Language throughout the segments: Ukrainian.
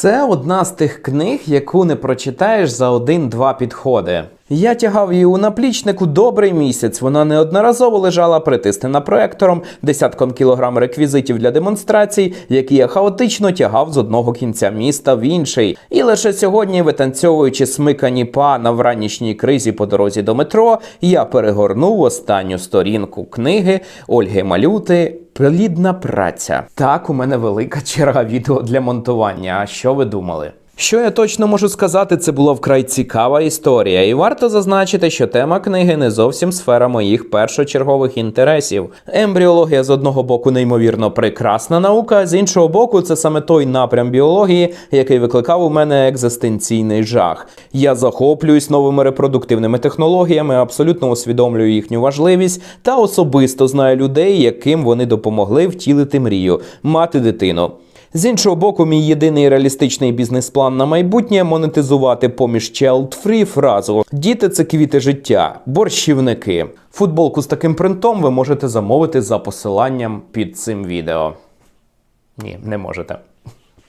Це одна з тих книг, яку не прочитаєш за один-два підходи. Я тягав її у наплічнику добрий місяць. Вона неодноразово лежала притиснена проектором, десятком кілограм реквізитів для демонстрацій, які я хаотично тягав з одного кінця міста в інший. І лише сьогодні, витанцьовуючи смикані па на вранішній кризі по дорозі до метро, я перегорнув останню сторінку книги Ольги Малюти. Плідна праця. Так, у мене велика черга відео для монтування. А що ви думали? Що я точно можу сказати, це була вкрай цікава історія, і варто зазначити, що тема книги не зовсім сфера моїх першочергових інтересів. Ембріологія з одного боку неймовірно прекрасна наука, з іншого боку, це саме той напрям біології, який викликав у мене екзистенційний жах. Я захоплююсь новими репродуктивними технологіями, абсолютно усвідомлюю їхню важливість та особисто знаю людей, яким вони допомогли втілити мрію мати дитину. З іншого боку, мій єдиний реалістичний бізнес-план на майбутнє монетизувати поміж child-free фразу Діти це квіти життя, борщівники. Футболку з таким принтом ви можете замовити за посиланням під цим відео. Ні, не можете.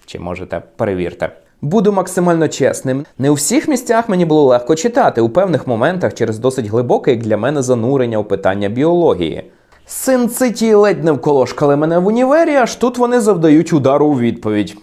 Чи можете, перевірте. Буду максимально чесним. Не у всіх місцях мені було легко читати, у певних моментах через досить глибоке, як для мене, занурення у питання біології. Син-циті ледь не вколошкали мене в універі, аж тут вони завдають удару у відповідь.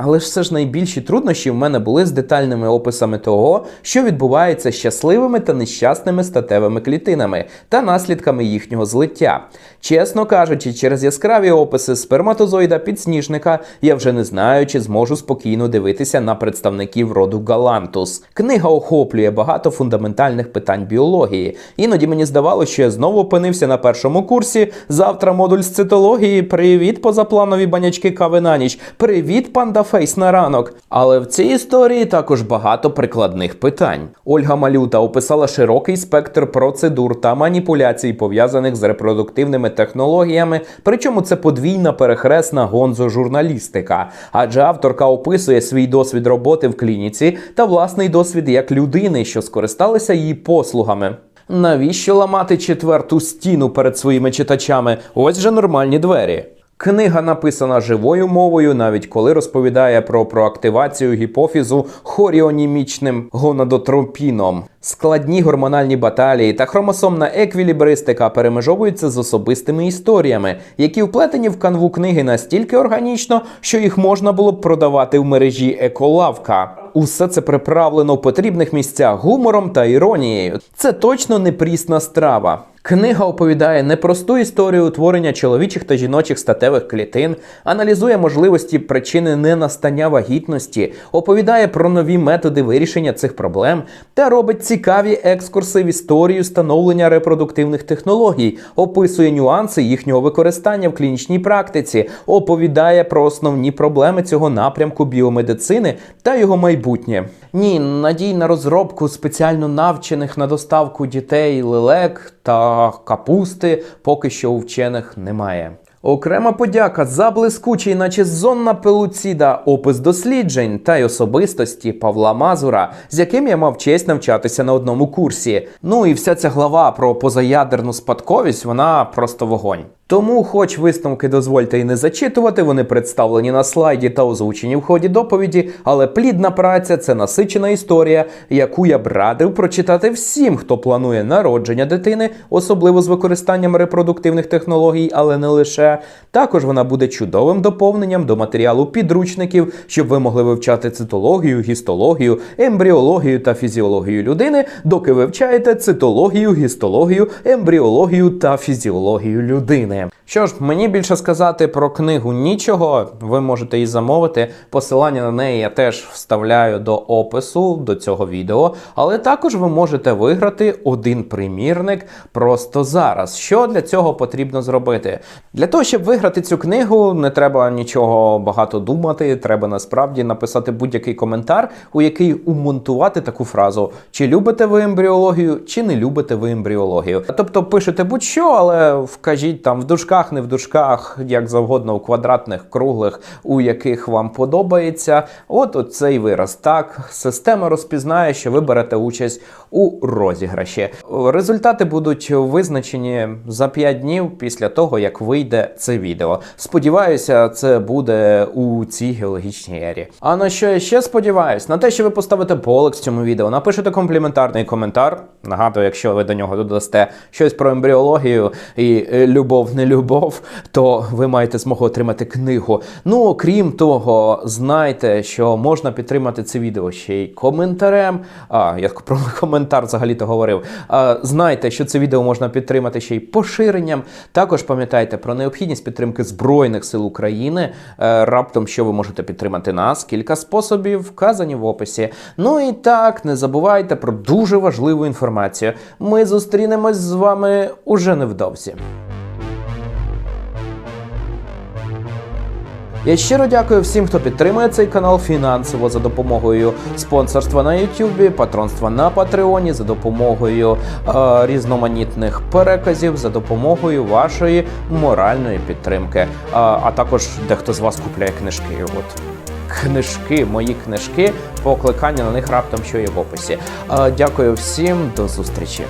Але ж все ж найбільші труднощі в мене були з детальними описами того, що відбувається з щасливими та нещасними статевими клітинами та наслідками їхнього злиття. Чесно кажучи, через яскраві описи сперматозоїда підсніжника я вже не знаю, чи зможу спокійно дивитися на представників роду Галантус. Книга охоплює багато фундаментальних питань біології. Іноді мені здавалося, що я знову опинився на першому курсі. Завтра модуль з цитології. Привіт, позапланові банячки кави на ніч. Привіт, панда фейс на ранок. Але в цій історії також багато прикладних питань. Ольга Малюта описала широкий спектр процедур та маніпуляцій, пов'язаних з репродуктивними технологіями. Причому це подвійна перехресна гонзо-журналістика. Адже авторка описує свій досвід роботи в клініці та власний досвід як людини, що скористалися її послугами. Навіщо ламати четверту стіну перед своїми читачами? Ось же нормальні двері. Книга написана живою мовою, навіть коли розповідає про проактивацію гіпофізу хоріонімічним гонадотропіном. Складні гормональні баталії та хромосомна еквілібристика перемежовуються з особистими історіями, які вплетені в канву книги настільки органічно, що їх можна було б продавати в мережі еколавка. Усе це приправлено в потрібних місцях гумором та іронією. Це точно не прісна страва. Книга оповідає непросту історію утворення чоловічих та жіночих статевих клітин, аналізує можливості причини ненастання вагітності, оповідає про нові методи вирішення цих проблем та робить цікаві екскурси в історію становлення репродуктивних технологій, описує нюанси їхнього використання в клінічній практиці, оповідає про основні проблеми цього напрямку біомедицини та його майбутнє. Ні, надій на розробку спеціально навчених на доставку дітей лелек та капусти поки що у вчених немає. Окрема подяка за блискучий, наче зонна пелуціда, опис досліджень та й особистості Павла Мазура, з яким я мав честь навчатися на одному курсі. Ну і вся ця глава про позаядерну спадковість, вона просто вогонь. Тому, хоч висновки дозвольте і не зачитувати, вони представлені на слайді та озвучені в ході доповіді, але плідна праця це насичена історія, яку я б радив прочитати всім, хто планує народження дитини, особливо з використанням репродуктивних технологій, але не лише. Також вона буде чудовим доповненням до матеріалу підручників, щоб ви могли вивчати цитологію, гістологію, ембріологію та фізіологію людини, доки вивчаєте цитологію, гістологію, ембріологію та фізіологію людини. Що ж, мені більше сказати про книгу нічого. Ви можете її замовити. Посилання на неї я теж вставляю до опису до цього відео. Але також ви можете виграти один примірник просто зараз. Що для цього потрібно зробити? Для того, щоб виграти цю книгу, не треба нічого багато думати. Треба насправді написати будь-який коментар, у який умонтувати таку фразу: чи любите ви ембріологію, чи не любите ви ембріологію. Тобто пишете будь-що, але вкажіть там в дужках, не в дужках, як завгодно, у квадратних, круглих, у яких вам подобається. От оцей вираз. Так, система розпізнає, що ви берете участь у розіграші. Результати будуть визначені за 5 днів після того, як вийде це відео. Сподіваюся, це буде у цій геологічній ері. А на що я ще сподіваюсь? На те, що ви поставите полекс цьому відео, напишете компліментарний коментар. Нагадую, якщо ви до нього додасте щось про ембріологію і е, любов, не любов, то ви маєте змогу отримати книгу. Ну, окрім того, знайте, що можна підтримати це відео ще й коментарем. А, я про коментар взагалі-то говорив. А, знайте, що це відео можна підтримати ще й поширенням. Також пам'ятайте про необхідність підтримки Збройних сил України. Е, раптом, що ви можете підтримати нас. Кілька способів вказані в описі. Ну і так, не забувайте про дуже важливу інформацію. Ми зустрінемось з вами уже невдовзі. Я щиро дякую всім, хто підтримує цей канал фінансово за допомогою спонсорства на YouTube, патронства на Патреоні, за допомогою е, різноманітних переказів, за допомогою вашої моральної підтримки. А, а також дехто з вас купляє книжки. От книжки, мої книжки, покликання на них раптом, що є в описі. Е, дякую всім, до зустрічі.